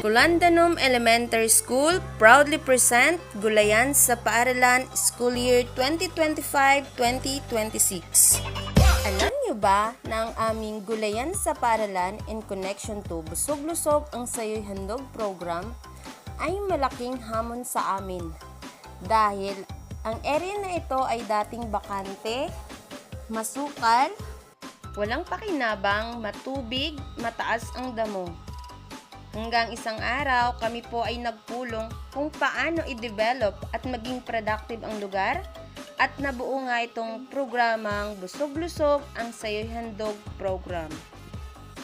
Kulandanum Elementary School proudly present Gulayan sa Paaralan School Year 2025-2026. Alam niyo ba na ang aming Gulayan sa Paaralan in connection to Busog-Lusog ang Sayo'y Handog program ay malaking hamon sa amin dahil ang area na ito ay dating bakante, masukal, walang pakinabang, matubig, mataas ang damo. Hanggang isang araw, kami po ay nagpulong kung paano i-develop at maging productive ang lugar at nabuo nga itong programang Busog-Lusog ang Sayo'y Handog program.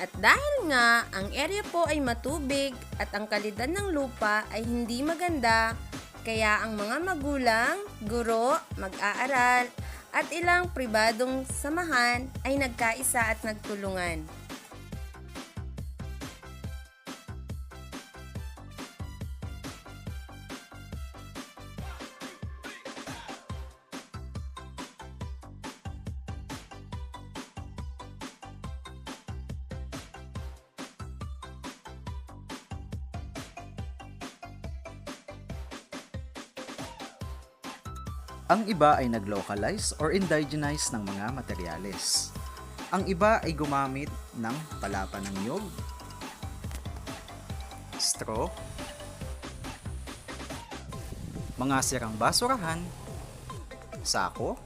At dahil nga ang area po ay matubig at ang kalidad ng lupa ay hindi maganda, kaya ang mga magulang, guro, mag-aaral, at ilang pribadong samahan ay nagkaisa at nagtulungan. Ang iba ay nag-localize or indigenize ng mga materyales. Ang iba ay gumamit ng palapa ng niyog, straw, mga sirang basurahan, sako,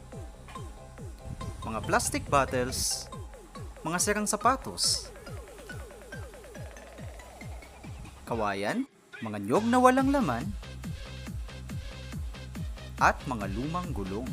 mga plastic bottles, mga sirang sapatos, kawayan, mga niyog na walang laman, at mga lumang gulong.